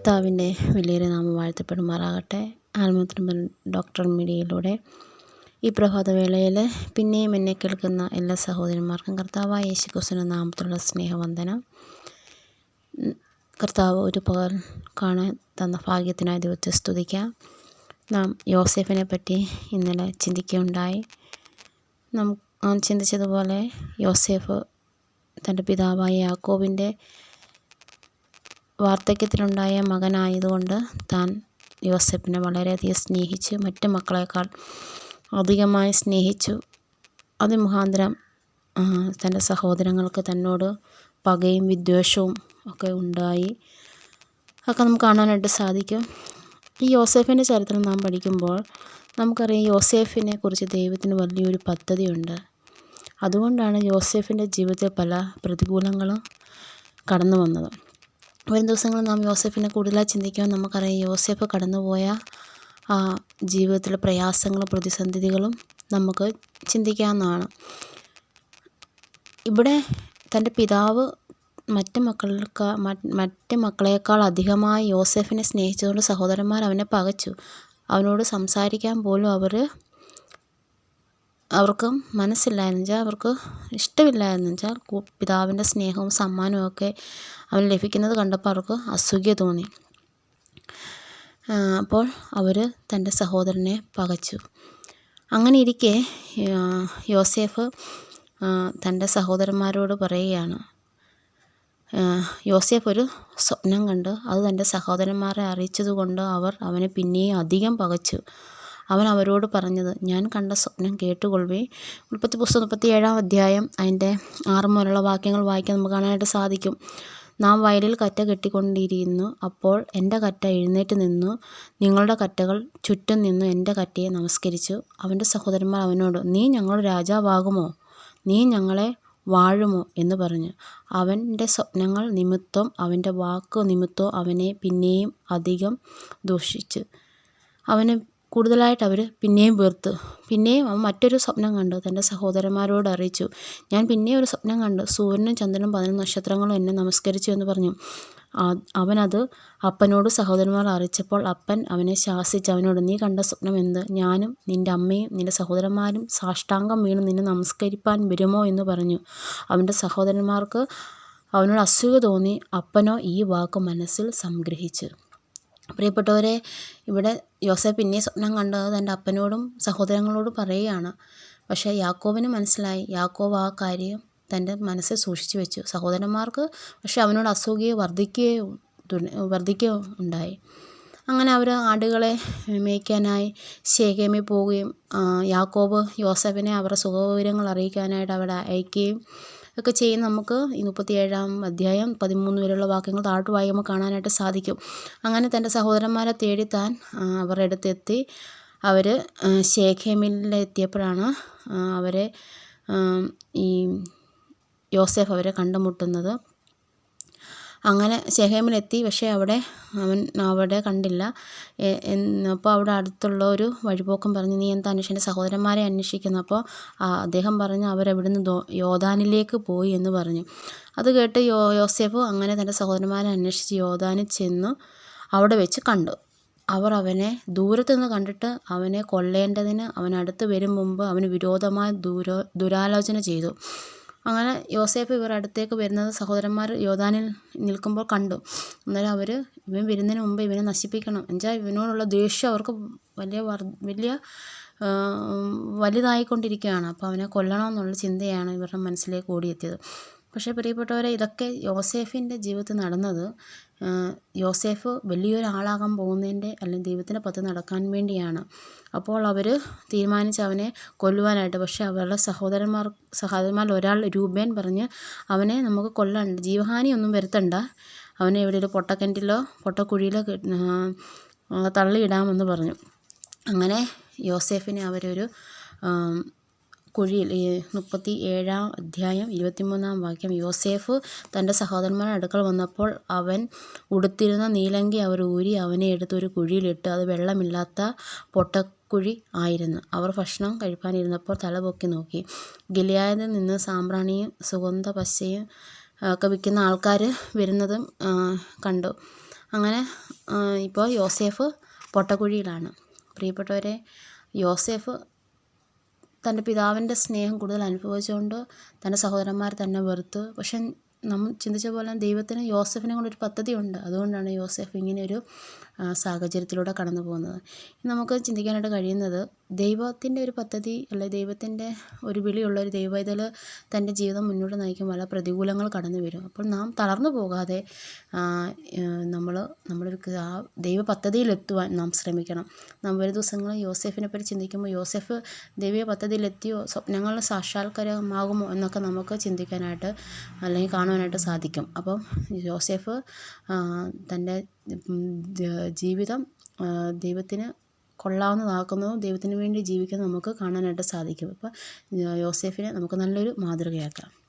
കർത്താവിന്റെ വലിയൊരു നാമം വാഴ്ത്തപ്പെടുമാറാകട്ടെ. ആൽമത്രമ്പൻ ഡോക്ടർ മീഡിയയിലൂടെ ഈ പ്രഭാതവേളയിൽ പിന്നെയും എന്നെ കേൾക്കുന്ന എല്ലാ സഹോദരന്മാർക്കും കർത്താവായ യേശു ക്രിസ്തുവിന്റെ നാമത്തിലുള്ള സ്നേഹവന്ദനം. കർത്താവ് ഒരു പകൽ കാണാൻ തന്ന ഭാഗ്യത്തിനായി ദൈവത്തെ സ്തുതിക്കാം. നാം യോസെഫിനെ പറ്റി ഇന്നലെ ചിന്തിക്കുകയുണ്ടായി. നാം ചിന്തിച്ചതുപോലെ യോസെഫ് തന്റെ പിതാവായ യാക്കോബിന്റെ വാർദ്ധക്യത്തിലുണ്ടായ മകനായതുകൊണ്ട് താൻ യോസെഫിനെ വളരെയധികം സ്നേഹിച്ചു. മറ്റ് മക്കളെക്കാൾ അധികമായി സ്നേഹിച്ചു. അത് മുഖാന്തരം തന്റെ സഹോദരങ്ങൾക്ക് തന്നോട് പകയും വിദ്വേഷവും ഒക്കെ ഉണ്ടായി. ഒക്കെ നമുക്ക് കാണാനായിട്ട് സാധിക്കും. ഈ യോസഫിന്റെ ചരിത്രം നാം പഠിക്കുമ്പോൾ നമുക്കറിയാം യോസേഫിനെ കുറിച്ച് ദൈവത്തിന് വലിയൊരു പദ്ധതിയുണ്ട്. അതുകൊണ്ടാണ് യോസേഫിന്റെ ജീവിതത്തിൽ പല പ്രതികൂലങ്ങളും കടന്നു വന്നത്. വരും ദിവസങ്ങളിൽ നാം യോസഫിനെ കൂടുതലായി ചിന്തിക്കുമ്പോൾ നമുക്കറിയാം യോസഫ് കടന്നുപോയ ആ ജീവിതത്തിലെ പ്രയാസങ്ങളും പ്രതിസന്ധികളും നമുക്ക് ചിന്തിക്കാവുന്നതാണ്. ഇവിടെ തന്റെ പിതാവ് മറ്റ് മക്കൾക്ക് മറ്റ് മക്കളേക്കാൾ അധികമായി യോസഫിനെ സ്നേഹിച്ചതുകൊണ്ട് സഹോദരന്മാർ അവനെ പകച്ചു. അവനോട് സംസാരിക്കാൻ പോലും അവർ അവർക്ക് മനസ്സില്ലായെന്ന് വെച്ചാൽ അവർക്ക് ഇഷ്ടമില്ലായെന്നു വെച്ചാൽ പിതാവിന്റെ സ്നേഹവും സമ്മാനവും ഒക്കെ അവന് ലഭിക്കുന്നത് കണ്ടപ്പോൾ അവർക്ക് അസൂയ തോന്നി. അപ്പോൾ അവർ തന്റെ സഹോദരനെ പകച്ചു. അങ്ങനെ ഇരിക്കെ യോസേഫ് തന്റെ സഹോദരന്മാരോട് പറയുകയാണ്. യോസേഫ് ഒരു സ്വപ്നം കണ്ട് അത് തന്റെ സഹോദരന്മാരെ അറിയിച്ചതുകൊണ്ട് അവർ അവനെ പിന്നെയും അധികം പകച്ചു. അവൻ അവരോട് പറഞ്ഞത് ഞാൻ കണ്ട സ്വപ്നം കേട്ടുകൊള്ളുവേ. ഉൽപ്പത്തി പുസ്തകം മുപ്പത്തി ഏഴാം അധ്യായം അതിന്റെ ആറ് മുതലുള്ള വാക്യങ്ങൾ വായിക്കാൻ നമുക്ക് കാണാനായിട്ട് സാധിക്കും. നാം വയലിൽ കറ്റ കെട്ടിക്കൊണ്ടിരിക്കുന്നു. അപ്പോൾ എന്റെ കറ്റ എഴുന്നേറ്റ് നിന്നു. നിങ്ങളുടെ കറ്റകൾ ചുറ്റും നിന്നു എന്റെ കറ്റയെ നമസ്കരിച്ചു. അവന്റെ സഹോദരന്മാർ അവനോട് നീ ഞങ്ങളുടെ രാജാവാകുമോ? നീ ഞങ്ങളെ വാഴുമോ? എന്ന് പറഞ്ഞു. അവന്റെ സ്വപ്നങ്ങൾ നിമിത്തം അവന്റെ വാക്ക് നിമിത്തം അവനെ പിന്നെയും അധികം ദൂഷിച്ചു. അവന് കൂടുതലായിട്ട് അവർ പിന്നെയും വെറുത്തു. പിന്നെയും അവൻ മറ്റൊരു സ്വപ്നം കണ്ടു. തന്റെ സഹോദരന്മാരോട് അറിയിച്ചു. ഞാൻ പിന്നെയും ഒരു സ്വപ്നം കണ്ടു. സൂര്യനും ചന്ദ്രനും പതിനൊന്ന് നക്ഷത്രങ്ങളും എന്നെ നമസ്കരിച്ചു എന്ന് പറഞ്ഞു. അവനത് അപ്പനോട് സഹോദരന്മാർ അറിയിച്ചപ്പോൾ അപ്പൻ അവനെ ശാസിച്ച്. അവനോട് നീ കണ്ട സ്വപ്നം എന്ത്? ഞാനും നിന്റെ അമ്മയും നിന്റെ സഹോദരന്മാരും സാഷ്ടാംഗം വീണ്. നിന്നെ നമസ്കരിപ്പാൻ വരുമോ? എന്ന് പറഞ്ഞു. അവന്റെ സഹോദരന്മാർക്ക് അവനോട് അസൂയ തോന്നി. അപ്പനോ ഈ വാക്ക് മനസ്സിൽ സംഗ്രഹിച്ചു. പ്രിയപ്പെട്ടവരെ ഇവിടെ യോസേപ്പ് പിന്നെ സ്വപ്നം കണ്ടത് തന്റെ അപ്പനോടും സഹോദരങ്ങളോടും പറയുകയാണ്. പക്ഷേ യാക്കോബിന് മനസ്സിലായി. യാക്കോബ് ആ കാര്യം തന്റെ മനസ്സിൽ സൂക്ഷിച്ചു വെച്ചു. സഹോദരന്മാർക്ക് പക്ഷേ അവനോട് അസൂയയോ വർദ്ധിക്കുകയോ വർദ്ധിക്കുകയും ഉണ്ടായി. അങ്ങനെ അവർ ആടുകളെ മേയ്ക്കാനായി ശേഖേമിൽ പോവുകയും യാക്കോവ് യാക്കോബ് യോസഫിനെ അവരുടെ സുഖവിവരങ്ങൾ അറിയിക്കാനായിട്ട് അവിടെ അയക്കുകയും ഒക്കെ ചെയ്യുന്ന നമുക്ക് ഈ മുപ്പത്തിയേഴാം അധ്യായം പതിമൂന്ന് വരെയുള്ള വാക്യങ്ങൾ താഴ്ത്തു വായിക്കുമ്പോൾ കാണാനായിട്ട് സാധിക്കും. അങ്ങനെ തന്റെ സഹോദരന്മാരെ തേടി താൻ അവരുടെ അടുത്തെത്തി. അവർ ശേഖേമിലെത്തിയപ്പോഴാണ് അവരെ ഈ യോസെഫ് അവരെ കണ്ടുമുട്ടുന്നത്. അങ്ങനെ ശെഹേമിലെത്തി പക്ഷേ അവിടെ അവൻ അവിടെ കണ്ടില്ല. അപ്പോൾ അവിടെ അടുത്തുള്ള ഒരു വഴിപോക്കൻ പറഞ്ഞു നീ എന്താ അന്വേഷിച്ച സഹോദരന്മാരെ അന്വേഷിക്കുന്നു. അപ്പോൾ അദ്ദേഹം പറഞ്ഞു അവരവിടുന്ന് യോദാനിലേക്ക് പോയി എന്ന് പറഞ്ഞു. അത് കേട്ട് യോ യോസേഫ് അങ്ങനെ തന്റെ സഹോദരന്മാരെ അന്വേഷിച്ച് യോദാനിൽ ചെന്നു അവിടെ വെച്ച് കണ്ടു. അവർ അവനെ ദൂരത്തു നിന്ന് കണ്ടിട്ട് അവനെ കൊല്ലേണ്ടതിന് അവൻ അടുത്ത് വരും മുമ്പ് അവന് വിരോധമായ ദൂരോ ദുരാലോചന ചെയ്തു. അങ്ങനെ യോസേഫ് ഇവർ അടുത്തേക്ക് വരുന്നത് സഹോദരന്മാർ യോദാനിൽ നിൽക്കുമ്പോൾ കണ്ടു. അന്നേരം അവർ ഇവൻ വരുന്നതിന് മുമ്പ് ഇവനെ നശിപ്പിക്കണം. എന്നുവെച്ചാൽ ഇവനോടുള്ള ദേഷ്യം അവർക്ക് വലിയ വലിയ വലുതായിക്കൊണ്ടിരിക്കുകയാണ്. അപ്പോൾ അവനെ കൊല്ലണമെന്നുള്ള ചിന്തയാണ് ഇവരുടെ മനസ്സിലേക്ക് ഓടിയെത്തിയത്. പക്ഷേ പ്രിയപ്പെട്ടവരെ ഇതൊക്കെ യോസേഫിന്റെ ജീവിതത്തിൽ നടന്നത് യോസേഫ് വലിയൊരാളാകാൻ പോകുന്നതിന്റെ അല്ലെങ്കിൽ ദൈവത്തിന്റെ പത്ത് നടക്കാൻ വേണ്ടിയാണ്. അപ്പോൾ അവർ തീരുമാനിച്ച് അവനെ കൊല്ലുവാനായിട്ട്. പക്ഷേ അവരുടെ സഹോദരന്മാർ സഹോദരന്മാരിൽ ഒരാൾ രൂപേൻ പറഞ്ഞ് അവനെ നമുക്ക് കൊല്ലാണ്ട് ജീവഹാനി ഒന്നും വരുത്തണ്ട. അവനെ എവിടെയൊരു പൊട്ടക്കിണറ്റിലോ പൊട്ടക്കുഴിയിലോ തള്ളിയിടാമെന്ന് പറഞ്ഞു. അങ്ങനെ യോസേഫിനെ അവരൊരു കുഴിയിൽ മുപ്പത്തി ഏഴാം അധ്യായം ഇരുപത്തിമൂന്നാം വാക്യം. യോസേഫ് തന്റെ സഹോദരന്മാരുടെ അടുക്കൽ വന്നപ്പോൾ അവൻ ഉടുത്തിരുന്ന നീലങ്കി അവർ ഊരി അവനെ എടുത്ത് ഒരു കുഴിയിലിട്ട്. അത് വെള്ളമില്ലാത്ത പൊട്ടക്കുഴി ആയിരുന്നു. അവർ ഭക്ഷണം കഴിപ്പാനിരുന്നപ്പോൾ തല പൊക്കി നോക്കി. ഗിലിയായതിൽ നിന്ന് സാമ്പ്രാണിയും സുഗന്ധ പശയും ഒക്കെ വിൽക്കുന്ന ആൾക്കാർ വരുന്നതും കണ്ടു. അങ്ങനെ ഇപ്പോൾ യോസേഫ് പൊട്ടക്കുഴിയിലാണ്. പ്രിയപ്പെട്ടവരെ യോസേഫ് തന്റെ പിതാവിന്റെ സ്നേഹം കൂടുതൽ അനുഭവിച്ചുകൊണ്ട് തന്റെ സഹോദരന്മാർ തന്നെ വെറുത്തു. പക്ഷെ നമ്മൾ ചിന്തിച്ച പോലെ ദൈവത്തിന് യോസഫിനെ കൊണ്ടൊരു പദ്ധതിയുണ്ട്. അതുകൊണ്ടാണ് യോസഫ് ഇങ്ങനെ ഒരു സാഹചര്യത്തിലൂടെ കടന്നു പോകുന്നത് നമുക്ക് ചിന്തിക്കാനായിട്ട് കഴിയുന്നത് ദൈവത്തിന്റെ ഒരു പദ്ധതി അല്ലെ ദൈവത്തിന്റെ ഒരു വിളിയുള്ള ഒരു ദൈവവേദൽ തന്റെ ജീവിതം മുന്നോട്ട് നയിക്കുമ്പോൾ പല പ്രതികൂലങ്ങൾ കടന്നു വരും. അപ്പോൾ നാം തളർന്നു പോകാതെ നമ്മൾ നമ്മളൊരു ആ ദൈവ പദ്ധതിയിലെത്തുവാൻ നാം ശ്രമിക്കണം. നാം ഒരു ദിവസങ്ങൾ യോസെഫിനെ പറ്റി ചിന്തിക്കുമ്പോൾ യോസെഫ് ദൈവീയ പദ്ധതിയിലെത്തിയോ സ്വപ്നങ്ങൾ സാക്ഷാത്കാരമാകുമോ എന്നൊക്കെ നമുക്ക് ചിന്തിക്കാനായിട്ട് അല്ലെങ്കിൽ കാണുവാനായിട്ട് സാധിക്കും. അപ്പം യോസെഫ് തന്റെ ജീവിതം ദൈവത്തിന് കൊള്ളാവുന്നതാക്കുന്നതും ദൈവത്തിന് വേണ്ടി ജീവിക്കുന്നത് നമുക്ക് കാണാനായിട്ട് സാധിക്കും. അപ്പോൾ യോസേഫിനെ നമുക്ക് നല്ലൊരു മാതൃകയാക്കാം.